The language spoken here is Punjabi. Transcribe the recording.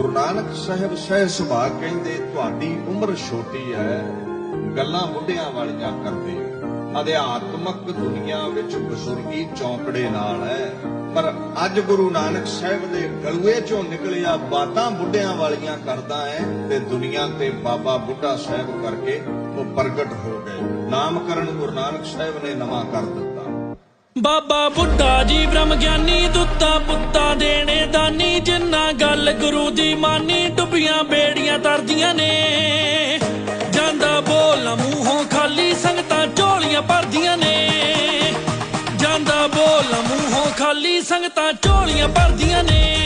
ਗੁਰੂ ਨਾਨਕ ਸਾਹਿਬ ਸਹਿ ਸੁਭਾ ਕਹਿੰਦੇ, ਤੁਹਾਡੀ ਉਮਰ ਛੋਟੀ ਹੈ, ਗੱਲਾਂ ਬੁੱਢਿਆਂ ਵਾਲੀਆਂ ਕਰਦੇ ਅਧਿਆਤਮਕ ਦੁਨੀਆ ਵਿੱਚ ਬਜ਼ੁਰਗੀ ਚੌਂਕੜੇ ਨਾਲ ਹੈ। ਪਰ ਅੱਜ ਗੁਰੂ ਨਾਨਕ ਸਾਹਿਬ ਦੇ ਗਲੂਏ ਚੋਂ ਨਿਕਲਿਆ ਬਾਤਾਂ ਬੁੱਢਿਆਂ ਵਾਲੀਆਂ ਕਰਦਾ ਹੈ ਤੇ ਦੁਨੀਆ ਤੇ ਬਾਬਾ ਬੁੱਢਾ ਸਾਹਿਬ ਕਰਕੇ ਉਹ ਪ੍ਰਗਟ ਹੋ ਗਏ। ਨਾਮਕਰਨ ਗੁਰੂ ਨਾਨਕ ਸਾਹਿਬ ਨੇ ਨਵਾਂ ਕਰ ਦਿੱਤਾ। ਬਾਬਾ ਬੁੱਢਾ ਜੀ ਬ੍ਰਹਮ ਗਿਆਨੀ ਦੁੱਤਾ ਪੁੱਤਾ ਦੇਣੇ ਦਾਨੀ, ਜਿੰਨਾ ਗੱਲ ਗੁਰੂ ਦੀ ਮਾਨੀ ਡੁੱਬੀਆਂ ਬੇੜੀਆਂ ਤਰਦੀਆਂ ਨੇ। ਜਾਂਦਾ ਬੋਲ ਮੂੰਹੋਂ ਖਾਲੀ, ਸੰਗਤਾਂ ਝੋਲੀਆਂ ਭਰਦੀਆਂ ਨੇ। ਜਾਂਦਾ ਬੋਲ ਮੂੰਹੋਂ ਖਾਲੀ, ਸੰਗਤਾਂ ਝੋਲੀਆਂ ਭਰਦੀਆਂ ਨੇ।